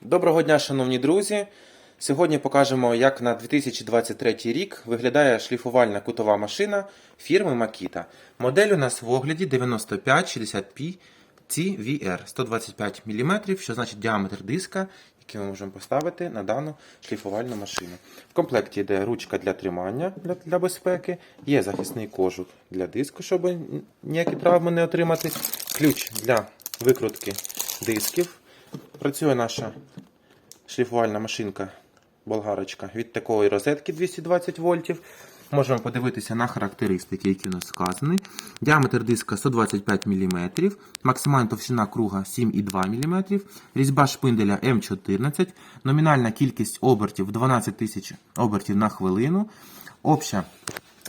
Доброго дня, шановні друзі! Сьогодні покажемо, як на 2023 рік виглядає шліфувальна кутова машина фірми Makita. Модель у нас в огляді 9560P CVR 125 мм, що значить діаметр диска, який ми можемо поставити на дану шліфувальну машину. В комплекті йде ручка для тримання для, для безпеки, є захисний кожух для диску, щоб ніякі травми не отримати, ключ для викрутки дисків. Працює наша шліфувальна машинка болгарочка від такої розетки 220 вольтів. Можемо подивитися на характеристики, які у нас вказані. Діаметр диска 125 мм, максимальна товщина круга 7,2 мм, різьба шпинделя М14, номінальна кількість обертів 12 тисяч обертів на хвилину. Обща,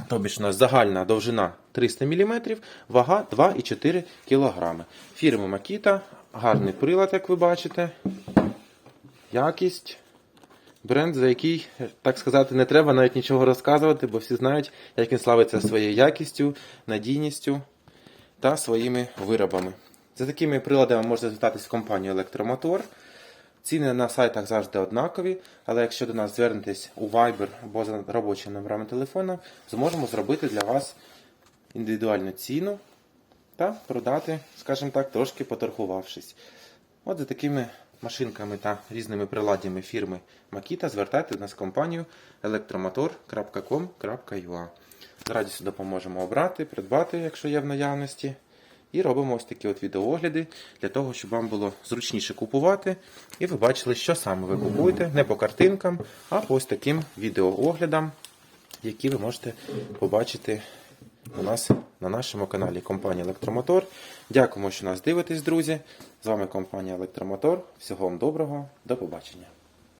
тобі у нас загальна довжина 300 мм, вага 2,4 кг. Фірма Makita, гарний прилад, як ви бачите. Якість. Бренд, за який, так сказати, не треба навіть нічого розказувати, бо всі знають, як він славиться своєю якістю, надійністю та своїми виробами. За такими приладами можна звертатись в компанію Електромотор. Ціни на сайтах завжди однакові, але якщо до нас звернетесь у Viber або за робочим номерами телефона, зможемо зробити для вас індивідуальну ціну та продати, скажімо так, трошки поторгувавшись. От за такими машинками та різними приладдями фірми Makita звертайте до нас в компанію elektromotor.com.ua. З радістю допоможемо обрати, придбати, якщо є в наявності. І робимо ось такі от відеоогляди для того, щоб вам було зручніше купувати. І ви бачили, що саме ви купуєте, не по картинкам, а по ось таким відеооглядам, які ви можете побачити у нас на нашому каналі компанія Електромотор. Дякуємо, що нас дивитесь, друзі. З вами компанія Електромотор. Всього вам доброго, до побачення.